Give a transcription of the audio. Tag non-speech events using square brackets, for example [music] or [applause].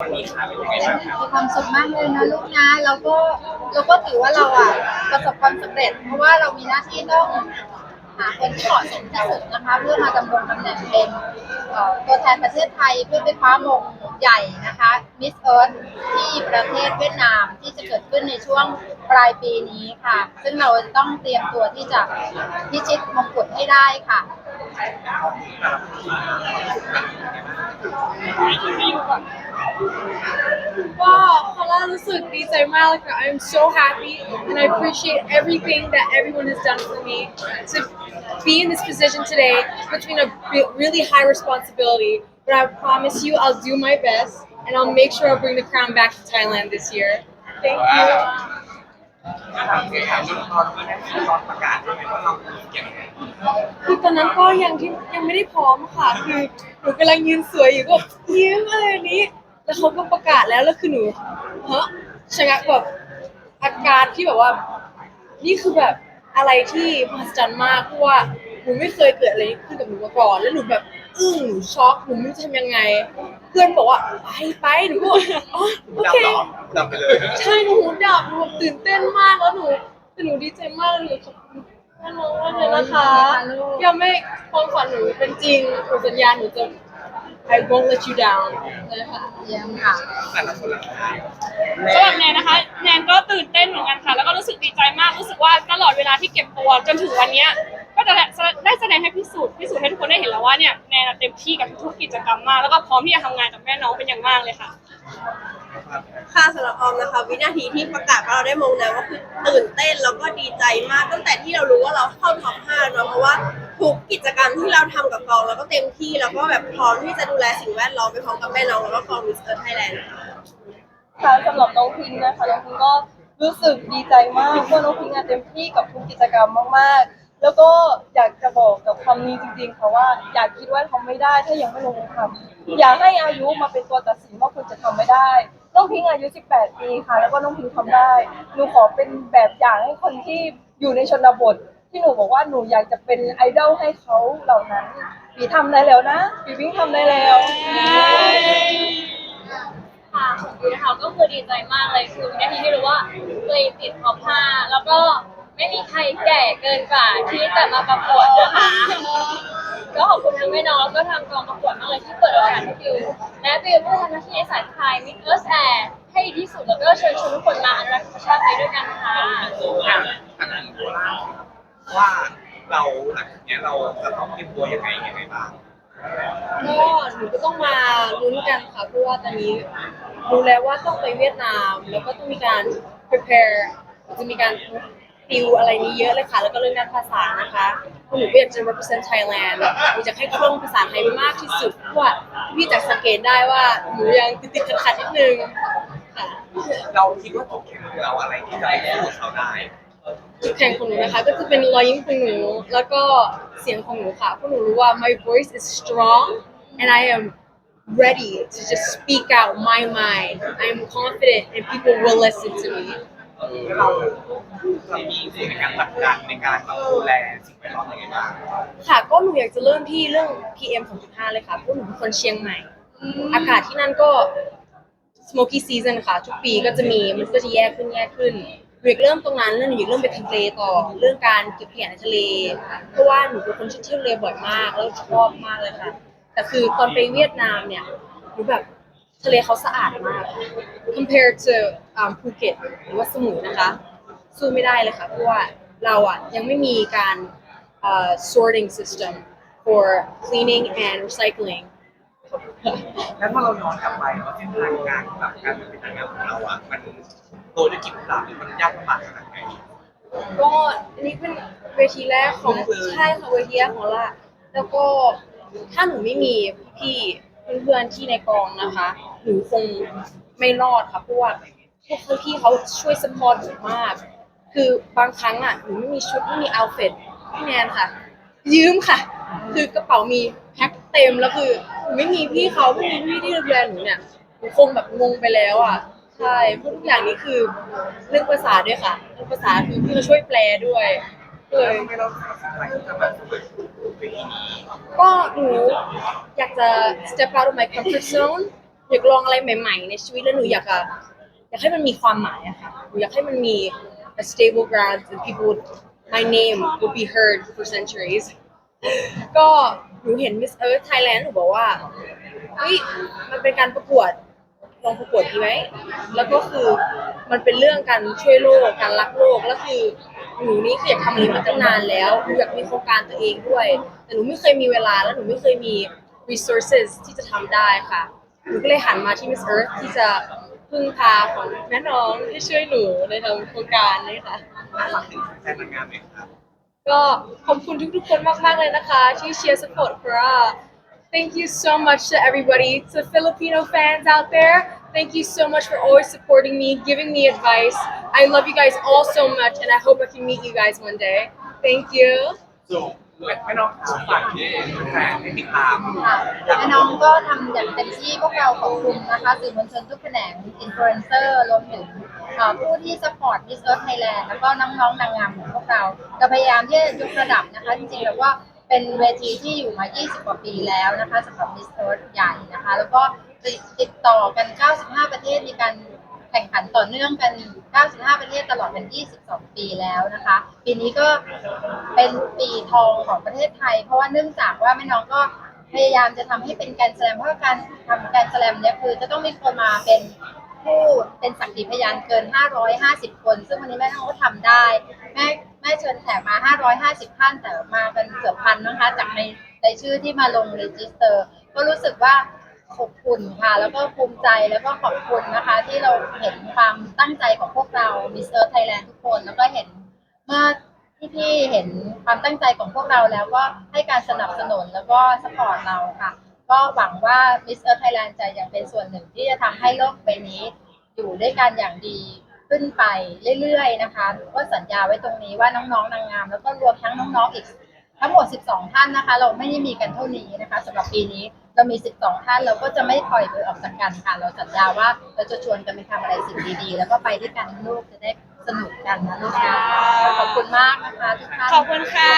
วันนี้ค่ะเป็นยังไงบ้างครับมีความสุขมากเลยนะลูกนะแล้วก็เราก็ถือว่าเราอะประสบความสำเร็จ เพราะว่าเรามีหน้าที่ต้องหาคนที่เหมาะสมที่สุดนะคะ เพื่อมาดำรงตำแหน่งเป็นเอ่อตัวแทนประเทศไทยเพื่อไปคว้ามงใหญ่นะคะมิสเอิร์ธที่ประเทศเวียดนามที่จะเกิดขึ้นในช่วงปลายปีนี้ค่ะ ซึ่งเราจะต้องเตรียมตัวที่จะพิชิตมงกุฎให้ได้ค่ะ ก็พอล่ารู้สึกดีใจมากเลยค่ะ I'm so happy and I appreciate everything that everyone has done for me to be in this position today between a re- really high responsibility but I promise you I'll do my best and I'll make sure I'll bring the crown back to Thailand this year thank you [laughs] ถามเกี่ยวกับเรื่องตอนที่ได้ตอนประกาศใช่ไหมว่าเราเก่งไง คือตอนนั้นก็ยังที่ยังไม่ได้พร้อมค่ะ คือหนูกำลังยืนสวยอยู่ก็ยิ้มอะไรแบบนี้ แล้วเขาก็ประกาศแล้วแล้วคือหนูเฮ้ชะงักแบบอาการที่แบบว่า นี่คือแบบอะไรที่มหัศจรรย์มากเพราะว่าหนูไม่เคยเกิดอะไรขึ้นกับหนูมาก่อน แล้วหนูแบบอึ้งหนูช็อกหนูไม่รู้จะทำยังไง เพื่อนบอกว่าไปไปหนูก็บอกอ๋อโอดับเค หรอดับไปเลยใช่หนูหูดับหนูแบบตื่นเต้นมากแล้วหนูแต่หนูดีใจมากเลยหนูขอบคุณแม่น้องมากเลยนะคะลูกยังไม่ความฝันหนูเป็นจริงหนูสัญญาหนูจะ I won't let you down เลยค่ะเยี่ยมค่ะแต่ละคนละคนสำหรับแนนนะคะ แนนก็ตื่นเต้นเหมือนกันค่ะ แล้วก็รู้สึกดีใจมาก รู้สึกว่าตลอดเวลาที่เก็บตัวจนถึงวันเนี้ยก็จะได้แสดงให้พิสูจน์พิสูจน์ให้ทุกคนได้เห็นแล้วว่าเนี่ยแนนเต็มที่กับทุกๆกิจกรรมมาก แล้วก็พร้อมที่จะทำงานกับแม่น้องเป็นอย่างมากเลยค่ะ ค่ะสำหรับออมนะคะ วินาทีที่ประกาศว่าเราได้มงแล้วก็คือตื่นเต้นแล้วก็ดีใจมากตั้งแต่ที่เรารู้ว่าเราเข้าท็อป5เนาะเพราะว่าทุ กิจกรรมที่เราทำกับกองเราก็เต็มที่แล้วก็แบบพร้อมที่จะดูแลสิ่งแวดล้อมไปพร้อมกับแม่น้องแล้วก็กองมิสเตอร์ไทยแลนด์ค่ะสำหรับน้องพิงค์นะคะน้องพิงค์ก็รู้สึกดีใจมากเพราะน้องพิงค์อะเต็มที่กับทุกกิจกรรมมากๆ แล้วก็อยากจะบอกกับคำนี้จริงๆค่ะว่าอยากคิดว่าทำไม่ได้ถ้ายังไม่ลงมือทำอย่าให้อายุมาเป็นตัวตัดสินว่าคุณจะทำไม่ได้ น้องพิงค์อายุ 18 ปีค่ะ แล้วก็น้องพิงค์ทำได้หนูขอเป็นแบบอย่างให้คนที่อยู่ในชนบที่หนูบอกว่าหนูอยากจะเป็นไอดอลให้เขาเหล่านั้นปีทำได้แล้วนะปีวิ่งทำได้แล้ว ค่ะของดีนะคะก็คือดีใจมากเลยคือวินที่ที่รู้ว่าตัวเองติดท็อป5แล้วก็ไม่มีใครแก่เกินกว่าที่จะมาประกวดนะคะ ก็ขอบคุณทั้งแม่น้องแล้วก็ทางกองประกวดมากเลยที่เปิดโอกาสให้บิวและบิวเพื่อทำหน้าที่ในสายไทยมิเตอร์แอร์ให้ดีที่สุดแล้วก็เชิญชวนทุกคนมาอนุรักษ์ธรรมชาติไปด้วยกันค่ะอย่างทางโคราช ว่าเราหลังจากเนี้ยเราจะต้องเตรียมตัวยังไงยังไงบ้างก็หนูก็ต้องมาลุ้นกันค่ะเพราะว่าตอนนี้รู้แล้วว่าต้องไปเวียดนาม แล้วก็ต้องมีการ prepare จะมีการติวอะไรนี้เยอะเลยค่ะ แล้วก็เรื่องด้านภาษานะคะหนูก็อยากจะ represent Thailand หนูจะให้คล่องภาษาไทยมากที่สุดเพราะว่าพี่จะสังเกตได้ว่าหนูยังติดๆขัดๆนิดนึงค่ะ เราคิดว่าจุดแข็งของเราอะไรที่จะไปสู้กับเขาได้จุด แข็งของหนูนะคะก็จะเป็นรอยยิ้มของหนูแล้วก็เสียงของหนูค่ะเพราะหนูรู้ว่า my voice is strong and I am ready to just speak out my mind I am confident and people will listen to me เราเรามีสิ่งในการผลักดันในการแบบดูแลสิ่งแวดล้อมยังไงบ้างค่ะก็หนูอยากจะเริ่มที่เรื่อง PM 2.5 เลยค่ะเพราะหนูเป็นคนเชียงใหม่ อากาศที่นั่นก็ smoky season ค่ะ ทุกปีก็จะมีมันก็จะแย่ขึ้นแย่ขึ้น หนูอยากเริ่มตรงนั้นแล้วหนูอยากเริ่มไปทะเลต่อเรื่องการเก็บขยะในทะเลเพราะว่าหนูเป็นคนที่เที่ยวทะเลบ่อยมาก แล้วชอบมากเลยค่ะ แต่คือตอนไปเวียดนามเนี่ยหนูแบบทะเลเขาสะอาดมาก compared to ภูเก็ตหรือว่าสมุยนะคะสู้ไม่ได้เลยค่ะเพราะว่าเราอะยังไม่มีการ uh, sorting system for cleaning and recycling แล้วถ้าเราย้อนกลับไปว่าเส้นทางการแบบการเป็นนางงามของเราอะมัน โตด้วยกิจกรรมหรือมันยากลำบากขนาดไหน ก็อันนี้เป็นเวทีแรกของใช่ค่ะเวทีแรกของละแล้วก็ถ้าหนูไม่มีพี่ๆเพื่อนๆที่ในกองนะคะ หนูคงไม่รอดค่ะเพราะว่าพวกพี่เขาช่วยสปอร์ตหนูมาก คือบางครั้งอะหนูไม่มีชุดไม่มีเอาท์ฟิตพี่แนนค่ะ ยืมค่ะ คือกระเป๋ามีแพ็คเต็มแล้วคือหนูไม่มีพี่เขาไม่มีพี่ที่ดูแลหนูเนี่ยหนูคงแบบงงไปแล้วอะ ใช่เพราะทุกอย่างนี้คือเรื่องภาษาด้วยค่ะเรื่องภาษาคือพี่เขาช่วยแปลด้วยเลแล้วย ทำไมเราตัดสินใจที่จะมาสมัครเวทีนี้ก็หนูอยากจะ step out of my comfort zone อยากลองอะไรใหม่ ๆ ในชีวิตแล้วหนูอยากอะอยากให้มันมีความหมายอะค่ะหนูอยากให้มันมี a stable ground and people would, my name would be heard for centuries ก็หนูเห็น Miss Earth Thailand หนูบอกว่าเฮ้ยมันเป็นการประกวดล องประกวดดีไหมแล้วก็คือมันเป็นเรื่องการช่วยโลกการรักโลกแล้วคือหนูนี่คืออยากทำอันนี้มาตั้งนานแล้วหนูอยากมีโครงการตัวเองด้วย แต่หนูไม่เคยมีเวลาแล้วหนูไม่เคยมี resources ที่จะทำได้ค่ะหนูก็เลยหันมาที่ Miss Earth ที่จะพึ่งพาของแม่น้องที่ช่วยหนูในทำโครงการนี้ค่ะฝากถึงแฟนนางงามไหมครับก็ขอบคุณทุกๆคนมากๆเลยนะคะที่เชียร์ support พรา Thank you so much to everybody, to Filipino fans out there. Thank you so much for always supporting me, giving me advice. I love you guys all so much, and I hope I can meet you guys one day. Thank you. ไม่น้องฝากที่แฟนให้ติดตาม ค่ะแม่น้องก็ทำอย่างเต็มที่พวกเราขอบคุณนะคะสื่อมวลชนทุกแขนงอินฟลูเอนเซอร์รวมถึงเอ่อผู้ที่สปอร์ตมิสเอิร์ธไทยแลนด์แล้วก็น้องๆนางงามของพวกเราจะพยายามที่จะยกระดับนะคะ จริงๆแล้วว่าเป็นเวทีที่อยู่มา 20 กว่าปีแล้วนะคะสำหรับมิสเอิร์ธใหญ่นะคะ แล้วก็ ติดต่อกัน 95 ประเทศมีการแข่งขันต่อเนื่องกัน 95 ประเทศตลอดเป็น 22 ปีแล้วนะคะ ปีนี้ก็เป็นปีทองของประเทศไทย เพราะว่าเนื่องจากว่าแม่น้องก็พยายามจะทำให้เป็นการแสลมเพราะว่าการทำการแสลมเนี่ยคือจะต้องมีคนมาเป็นผู้เป็นสักขีพยานเกิน 550 คน ซึ่งวันนี้แม่น้องก็ทำได้ แม่แม่เชิญแขกมา 550ท่านแต่มากันเกือบพันนะคะ จากในในชื่อที่มาลงรีจิสเตอร์ ก็รู้สึกว่า อบคุณค่ะ แล้วก็ภูมิใจแล้วก็ขอบคุณนะคะ ที่เราเห็นความตั้งใจของพวกเรา Miss Earth Thailand ทุกคน แล้วก็เห็นเมื่อพี่ๆเห็นความตั้งใจของพวกเราแล้วก็ให้การสนับสนุนแล้วก็สปอร์ตเราค่ะ ก็หวังว่า Miss Earth Thailand จะยังเป็นส่วนหนึ่งที่จะทำให้โลกใบนี้ อยู่ด้วยกันอย่างดีขึ้นไปเรื่อยๆนะคะ ก็สัญญาไว้ตรงนี้ว่าน้องๆนางงาม แล้วก็รวมทั้งน้องๆอีก ทั้งหมด 12 ท่านนะคะ เราไม่ได้มีกันเท่านี้นะคะสำหรับปีนี้เรามี 12 ท่านเราก็จะไม่ปล่อยมือออกจากกันค่ะ เราสัญญาว่าเราจะชวนกันไปทำอะไรสิ่งดีๆ แล้วก็ไปด้วยกันลูกจะได้สนุกกันนะลูกนะขอบคุณมากนะคะทุกท่าน ขอบคุณค่ะ